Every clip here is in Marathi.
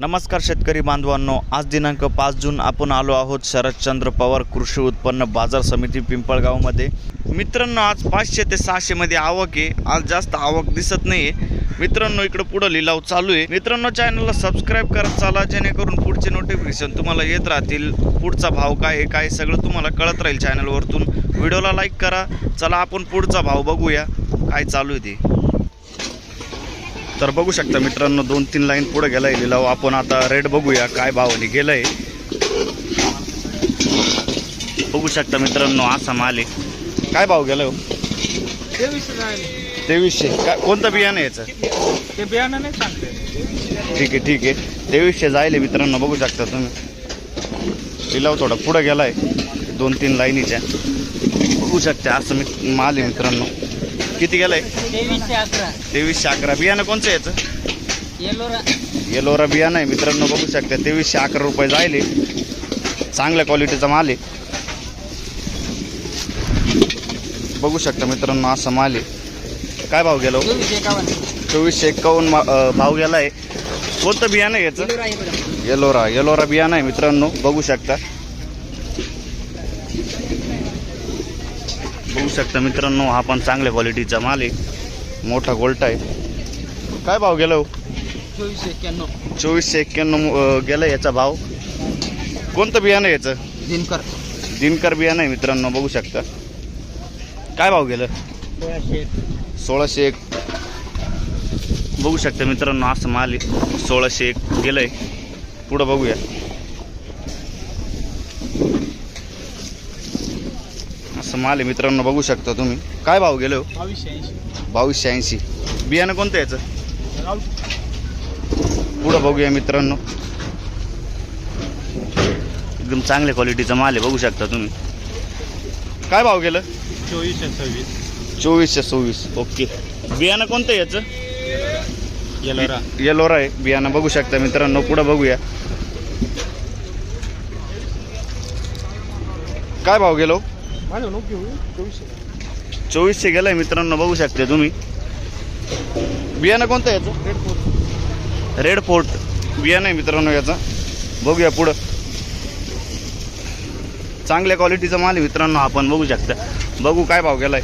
नमस्कार शेतकरी बांधवांनो आज दिनांक पाच जून आपण आलो आहोत शरदचंद्र पवार कृषी उत्पन्न बाजार समिती पिंपळगावमध्ये. मित्रांनो आज पाचशे ते सहाशेमध्ये आवक आहे. आज जास्त आवक दिसत नाही आहे मित्रांनो इकडं पुढं लिलाव चालू आहे. मित्रांनो चॅनलला सबस्क्राईब करत चाला जेणेकरून पुढचे नोटिफिकेशन तुम्हाला येत राहतील. पुढचा भाव काय आहे काय सगळं तुम्हाला कळत राहील चॅनलवरतून व्हिडिओला लाईक करा. चला आपण पुढचा भाव बघूया. काय चालू आहे ते. तर बघू शकता मित्रांनो दोन तीन लाईन पुढे गेलाय लिलाव. आपण आता रेट बघूया काय भावाने गेलाय. बघू शकता मित्रांनो असा माल आहे काय भाव गेलाय हो? तेवीसशे काय कोणतं बियाणं याचं? ते बियाणं नाही सांगते ठीक आहे ठीक आहे. तेवीसशे जायले मित्रांनो बघू शकता तुम्ही. लिलाव थोडा पुढे गेलाय दोन तीन लाईनीच्या. बघू शकता असं मी माल आहे मित्रांनो. किती गेलाय? तेवीसशे अकरा. तेवीसशे अकरा. बियाणं कोणचं याचं? येलोरा. येलोरा बियाणं आहे. मित्रांनो बघू शकता. तेवीसशे अकरा रुपये जायले. चांगल्या क्वालिटीचा माल आहे. बघू शकता मित्रांनो असा माल आहे. काय भाव गेलो चोवीसशे एकावन्न. चोवीसशे एक्कावन्न मा- अं, भाव गेला आहे. कोणतं बियाणं आहे याचं? येलोरा. येलोरा बियाणं आहे मित्रांनो. बघू शकता. शकता मित्रांनो हा पण चांगल्या क्वालिटीचा माल आहे. मोठा गोल्टा आहे. काय भाव गेला हो? चोवीसशे एक्क्याण्णव. चोवीसशे एक्क्याण्णव गेला याचा भाव? कोणतं बियाणं आहे याचं? दिनकर. दिनकर बियाणं आहे मित्रांनो बघू शकता. काय भाव गेलं? सोळाशे सोळाशे एक. बघू शकता मित्रांनो असं माल आहे. सोळाशे एक गेलंय. पुढं बघूया. असं माल आहे मित्रांनो बघू शकता तुम्ही. काय भाव गेलो हो? बावीसशे ऐंशी. बावीसशे ऐंशी. बियाणं कोणतं याचं? पुढं बघूया मित्रांनो. एकदम चांगल्या क्वालिटीचा माल आहे बघू शकता तुम्ही. काय भाव गेलं? चोवीसशे सव्वीस. चोवीसशे सव्वीस. ओके. बियाणं कोणतं याचं? येलोरा. येलोरा आहे. बियाणं बघू शकता मित्रांनो. पुढं बघूया. काय भाव गेलो माझं नको घेऊ? चोवीसशे चोवीसशे गेलाय मित्रांनो बघू शकता तुम्ही. बियाणं कोणतं याचं? रेड फोर रेड फोर्ट बियाणं आहे मित्रांनो याचं. बघूया पुढं. चांगल्या क्वालिटीचा माल आहे मित्रांनो आपण बघू शकता. बघू काय भाव गेलाय.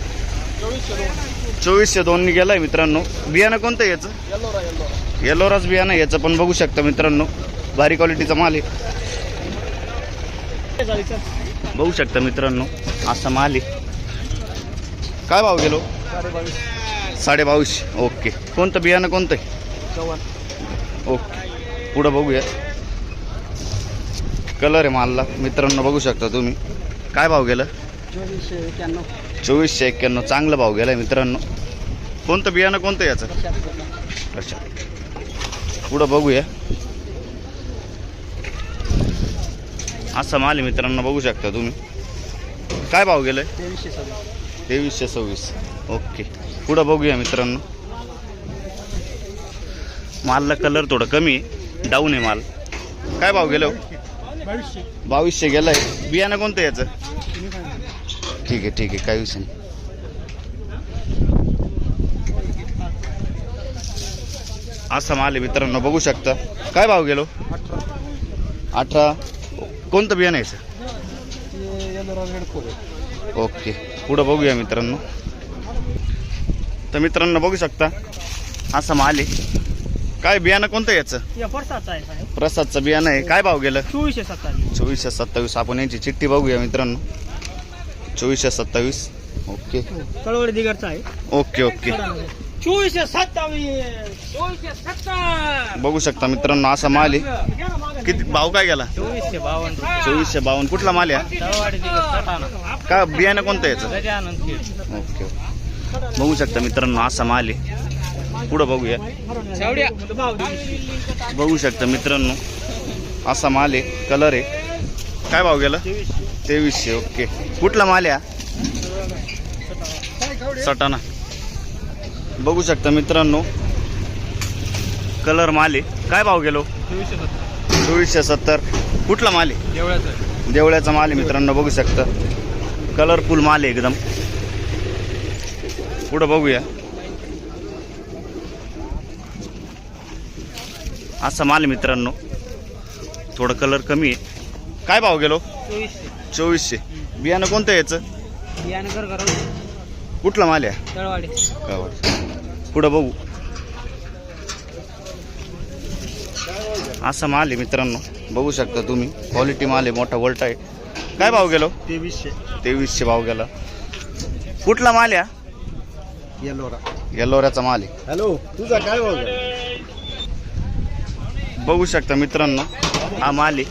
चोवीसशे दोन चोवीसशे दोननी गेलाय मित्रांनो. बियाणं कोणतं याचं? येलोरा येलोरा येलोराच बियाणं आहे याचं पण बघू शकता मित्रांनो. भारी क्वालिटीचा माल आहे. बघू शकता मित्रांनो असा माल आहे. काय भाव गेलो? साडेबावीसशे ओके. कोणतं बियाणं कोणतं आहे? ओके. पुढं बघूया. कलर आहे मालला. मित्रांनो बघू शकता तुम्ही. काय भाव गेलं? चोवीसशे एक्क्याण्णव. चोवीसशे एक्क्याण्णव चांगला भाव गेला मित्रांनो. कोणतं बियाणं कोणतं आहे याचं? अच्छा. पुढं बघूया. असा माल आहे मित्रांनो बघू शकता तुम्ही. काय भाव गेलं तेवीसशे सव्वीस. तेवीसशे सव्वीस ओके. पुढं बघूया मित्रांनो. मालला कलर थोडं कमी आहे. डाऊन आहे माल. काय भाव गेलो हो? बावीसशे बावीसशे गेलाय. बियाणं कोणतं आहे याचं? ठीक आहे ठीक आहे. काही विषय नाही. असा माल आहे मित्रांनो बघू शकता. काय भाव गेलो? अठरा अठरा. कोणतं बियाणं आहे आहे ओके पुढं बघूया मित्रांनो. तर मित्रांनो बघू शकता असा माल आहे. काय बियाणं कोणतं याचं? प्रसादचं बियाणं आहे. काय भाव गेलं? चोवीसशे सत्तावीस. चोवीसशे सत्तावीस. आपण यांची चिठ्ठी बघूया मित्रांनो. चोवीसशे सत्तावीस. ओके कळवड दिगरचा आहे. ओके ओके चोवीसशे सत्तावीस. चोवीसशे बघू शकता मित्रांनो असा माल आहे. किती भाव काय गेला? चोवीसशे बावन्न चोवीसशे बावन्न. कुठला माल आहे का बियाणं कोणतं याचं? ओके बघू शकता मित्रांनो असा माल आहे. पुढं बघूया. बघू शकता मित्रांनो असा माल आहे. कलर आहे. काय भाव गेला? तेवीसशे ओके. कुठला माल आहे? सटाणा. बघू शकता मित्रांनो. कलर माल. आहे काय भाव गेलो? चोवीसशे सत्तर. चोवीसशे सत्तर कुठला माल आहे? एवढ्याच देवळ्याचा माल आहे मित्रांनो बघू शकता. कलरफुल माल आहे एकदम. पुढं बघूया. असा माल मित्रांनो. थोडं कलर कमी आहे. काय भाव गेलो? चोवीसशे. चोवीसशे बियाणं कोणतं याचं? करून कुठला माल आहे? तळवाडी. पुढं बघू. असा माल आहे मित्रांनो. बघू शकता तुम्ही. क्वालिटी माल आहे मोठा वोल्ट आहे. काय भाव गेलो? तेवीसशे. तेवीसशे भाव गेला. कुठला माल हा? येलोरा. येल्लोऱ्याचा माल आहे. हॅलो तुझा काय भाव बघू शकता मित्रांनो हा माल आहे.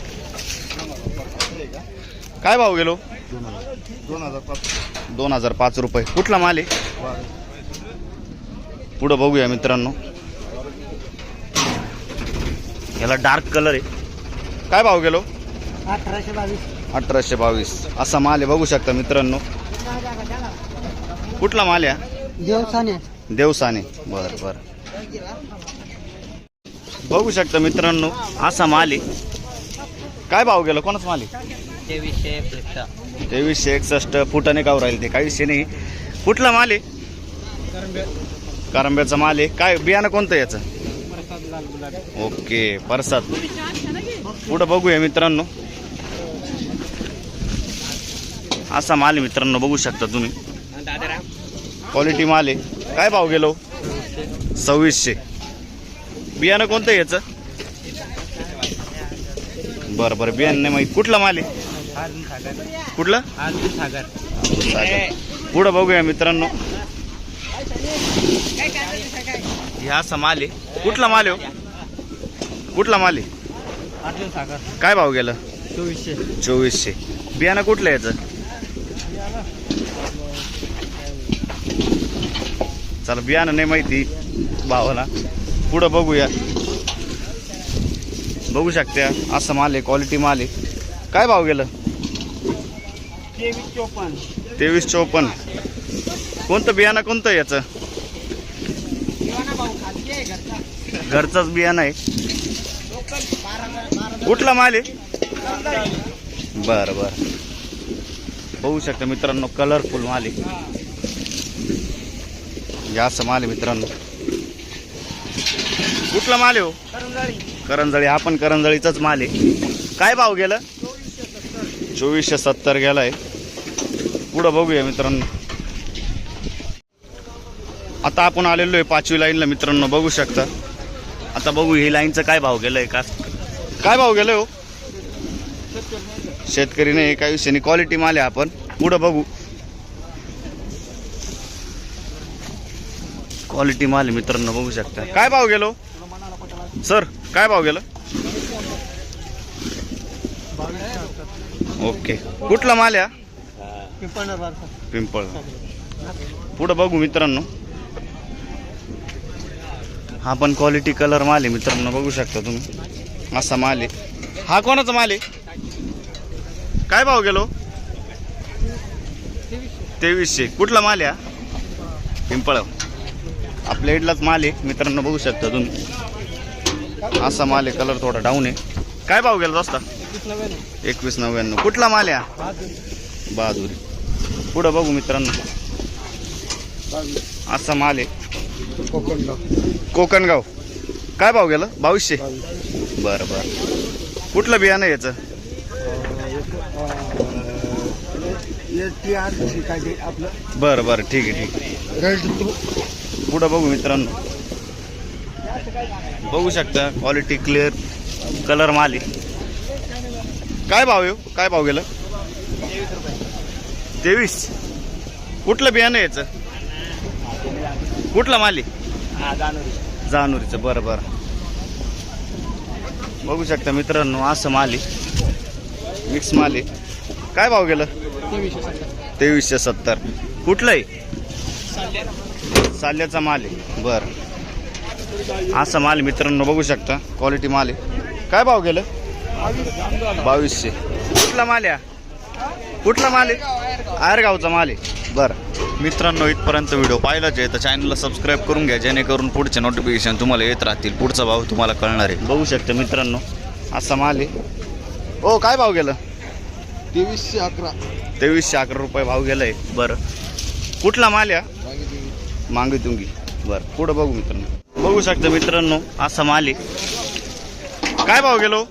काय भाव गेलो? दोन हजार. पाच. दोन हजार पाच रुपये. कुठला माल आहे? पुढं बघूया मित्रांनो. याला डार्क कलर आहे. काय भाव गेलो? अठराशे बावीस. अठराशे बावीस. असा माल आहे बघू शकता मित्रांनो. कुठला माल आहे? देवसाने. देवसाने. बर बर. बघू शकता मित्रांनो असा माल आहे. काय भाव गेला? कोणाच माल आहे? तेवीसशे एकसष्ट. तेवीसशे एकसष्ट फुटाने गाव राहील ते. काही विषय नाही. कुठला माल आहे? कारंब्याचा माल आहे. काय बियाणं कोणतं याचं? ओके परसाद. पुढं बघूया मित्रांनो. असा माल मित्रांनो बघू शकता तुम्ही. क्वालिटी माल आहे. काय भाव गेलो? सव्वीसशे. बियाणं कोणतं याचं? बरं बरं बियाणं नाही माहीत. कुठला माल आहे? कुठला. पुढं बघूया मित्रांनो. हे असा माल आहे कुठला माल हो? कुठला माल आहे? अर्जुन सागर. काय भाव गेलं? चोवीसशे. चोवीसशे. बियाणं कुठलं आहे याचं? चला बियाणं नाही माहिती भावाला. पुढं बघूया. बघू शकत्या असं माल आहे क्वालिटी माल आहे. काय भाव गेलं? तेवीस चोपन्न. तेवीस चौपन्न. कोणतं बियाणं कोणतं याचं? घरचंच बियाणं आहे. कुठला माल आहे? बरं बरं. बघू शकतं मित्रांनो कलरफुल माल आहे. असं माल आहे मित्रांनो. कुठला माल आहे हो? करंजळी. हा पण करंजळीचाच माल आहे. काय भाव गेलं? चोवीसशे सत्तर गेलाय. पुढं बघूया मित्रांनो. आता आपण आलेलो आहे पाचवी लाईनला मित्रांनो बघू शकता. आता बघू ही लाईनचं काय भाव गेलंय का? काय भाव गेलंय हो? शेतकरी नाही काही विषय नाही. क्वालिटी माल आहे आपण. पुढं बघू. क्वालिटी माल आहे मित्रांनो बघू शकता. काय भाव गेलो? सर काय भाव गेलं? ओके कुठला माल या पिंपळ. पुढं बघू मित्रांनो. हा पण क्वालिटी कलर माल आहे मित्रांनो बघू शकता तुम्ही. असा माल आहे. हा कोणाचा माल आहे? काय भाव गेलो? तेवीसशे. कुठला माल आहे पिंपळ आपल्या इडलाच माल आहे. मित्रांनो बघू शकता तुम्ही. असा माल आहे कलर थोडा डाऊन आहे. काय भाव गेला दोस्ता? एकवीस नव्याण्णव. कुठला माल आहे बहादुरी. पुढं बघू मित्रांनो. असा माल आहे. कोकणगाव. कोकणगाव. काय भाव गेलं? बावीसशे? बरं बरं. कुठलं बियाणं आहे याचं? आपलं बरं बरं. ठीक आहे ठीक आहे. पुढं बघू मित्रांनो. बघू शकता. क्वालिटी क्लिअर कलर माल. काय भाव येऊ हो? काय भाव गेलं? तेवीस. कुठलं बियाणं याचं? कुठला माल हा जाणवली जानोरीचं बरं बरं. बघू शकता मित्रांनो असं माल आहे. मिक्स माल आहे. काय भाव गेलं? तेवीसशे सत्तर. तेवीसशे सत्तर. कुठलं आहे? चालले साल्याचा माल आहे. बरं. असा माल मित्रांनो बघू शकता. क्वालिटी माल आहे. काय भाव गेलं? बावीसशे. कुठला माल आहे? कुठला माल आहे? आयरगावचा माल आहे. बरं. मित्रांनो इथपर्यंत व्हिडिओ पाहिलाच आहे तर चॅनलला सबस्क्राईब करून घ्या जेणेकरून पुढचे नोटिफिकेशन तुम्हाला येत राहतील. पुढचा भाव तुम्हाला कळणार आहे. बघू शकता मित्रांनो असा माल आहे. ओ काय भाव गेलं? तेवीसशे अकरा. तेवीसशे अकरा रुपये भाव गेलाय. बरं. कुठला माल या मांगी तुंगी. बरं पुढं बघू मित्रांनो. बघू शकता मित्रांनो असा माल आहे. काय भाव गेलो?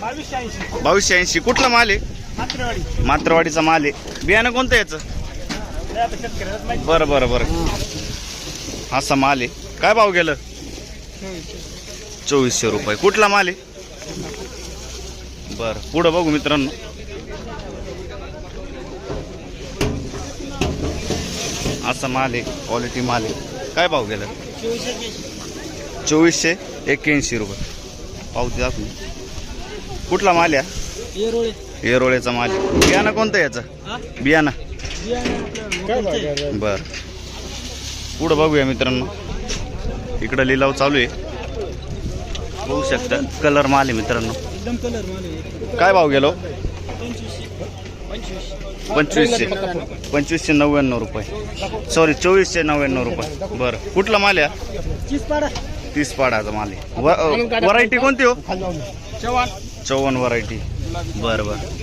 बावीसशे ऐंशी. बावीसशे ऐंशी. कुठला माल आहे? मात्रेवाडी. मात्रवाडीचा माल आहे. बियाणं कोणतं याचं? बरं बरं बरं. असा माल आहे. काय भाव गेलं? चोवीसशे रुपये. कुठला माल आहे? बरं पुढं बघू मित्रांनो. असा माल आहे क्वालिटी माल आहे. काय भाव गेलं? चोवीसशे एक्क्याऐंशी रुपये. पावती दाखवू कुठला माल आहे येरोळे. येरोळेचा माल आहे. बियाणं कोणतं याचं? बियाणं. बर. पुढं बघूया मित्रांनो. इकडं लिलाव चालू आहे. बघू शकता. कलर माल आहे मित्रांनो. एकदम कलर मला काय भाव गेलो? पंचवीसशे. पंचवीसशे नव्याण्णव रुपये. सॉरी चोवीसशे नव्याण्णव रुपये. बरं. कुठला माल आहे तीस पाडाचा माल आहे. व्हरायटी कोणती हो? चव्हाण. चव्हाण व्हरायटी बरं बरं.